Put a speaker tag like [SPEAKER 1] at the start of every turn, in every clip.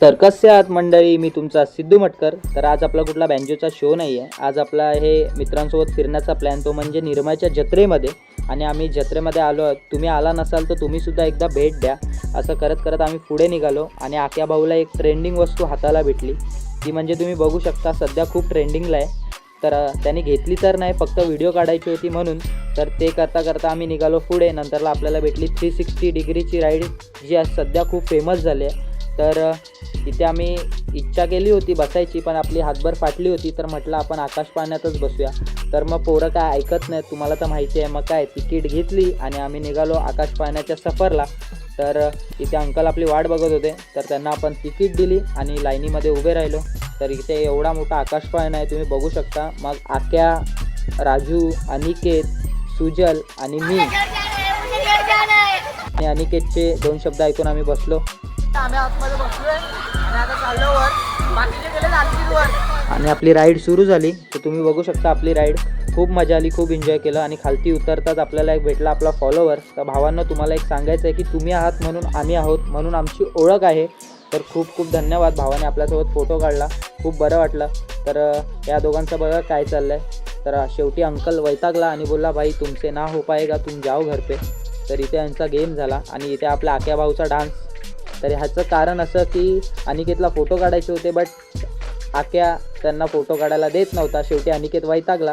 [SPEAKER 1] तर कसे आहात मंडळी? मी तुमचा सिद्धू मटकर. तर आज आपला कुठला बँजोचा शो नाही आहे आज आपला हे मित्रांसोबत फिरण्याचा प्लॅन तो म्हणजे निर्मयच्या जत्रेमध्ये. आणि आम्ही जत्रेमध्ये आलो आहोत. तुम्ही आला नसाल तर तुम्हीसुद्धा एकदा भेट द्या. असं करत करत आम्ही पुढे निघालो. आणि आक्या भाऊला एक ट्रेंडिंग वस्तू हाताला भेटली. ती म्हणजे तुम्ही बघू शकता सध्या खूप ट्रेंडिंगला आहे. तर त्याने घेतली तर नाही फक्त व्हिडिओ काढायची होती म्हणून. तर ते करता करता आम्ही निघालो पुढे. नंतरला आपल्याला भेटली थ्री सिक्स्टी डिग्रीची राईड जी आज सध्या खूप फेमस झाली आहे. तर तिथे आम्ही इच्छा केली होती बसायची पण आपली हातभर फाटली होती तर म्हटलं आपण आकाश पाण्यातच बसूया. तर मग पोरं काय ऐकत नाहीत तुम्हाला तर माहिती आहे मग काय तिकीट घेतली आणि आम्ही निघालो आकाश पाण्याच्या सफरला. तर इथे अंकल आपली वाट बघत होते तर त्यांना आपण तिकीट दिली आणि लाईनीमध्ये उभे राहिलो. तर इथे एवढा मोठा आकाश पाळणा आहे तुम्ही बघू शकता. मग आक्या राजू अनिकेत सुजल आणि मी. आणि अनिकेतचे दोन शब्द ऐकून आम्ही बसलो.
[SPEAKER 2] आम्ही आतमध्ये बसलोय. आणि आता चाललो वर. बाकीचे गेले आणखी वर.
[SPEAKER 1] आणि आपली राईड सुरू झाली. तर तुम्ही बघू शकता आपली राईड खूप मजा आली खूप एन्जॉय केलं आणि खालती उतरताच आपल्याला एक भेटला आपला फॉलोवर तर भावांना तुम्हाला एक सांगायचं आहे की तुम्ही आहात म्हणून आम्ही आहोत म्हणून आमची ओळख आहे. तर खूप खूप धन्यवाद भावाने आपल्यासोबत फोटो काढला. खूप बरं वाटलं. तर या दोघांचं बघा काय चाललं आहे तर शेवटी अंकल वैतागला आणि बोलला भाई तुमचे ना हो पाएगा तुम जाओ घर पे. तर इथे यांचा गेम झाला आणि इथे आपल्या आक्या भाऊचा डान्स तर ह्याचं कारण असं की अनिकेतला फोटो काढायचे होते बट आक्या त्यांना फोटो काढायला देत नव्हता. शेवटी अनिकेत वैतागला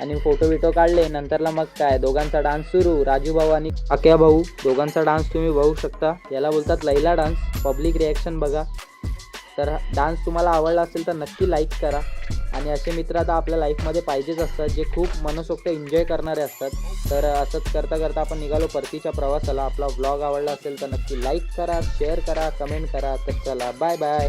[SPEAKER 1] आणि फोटो बिटो काढले. नंतरला मग काय दोघांचा डान्स सुरू. राजू भाऊ आणि आक्या भाऊ दोघांचा डान्स तुम्ही बघू शकता. याला बोलतात लैला डान्स पब्लिक रिॲक्शन बघा. तर डान्स तुम्हाला आवडला असेल तर नक्की लाईक करा. आणि असे मित्र आता आपल्या लाईफमध्ये पाहिजेच असतात जे खूप मनसोक्त एन्जॉय करणारे असतात. तर असंच करता करता आपण निघालो परतीच्या प्रवासाला. आपला व्लॉग आवडला असेल तर नक्की लाईक करा शेअर करा कमेंट करा. तर चला बाय बाय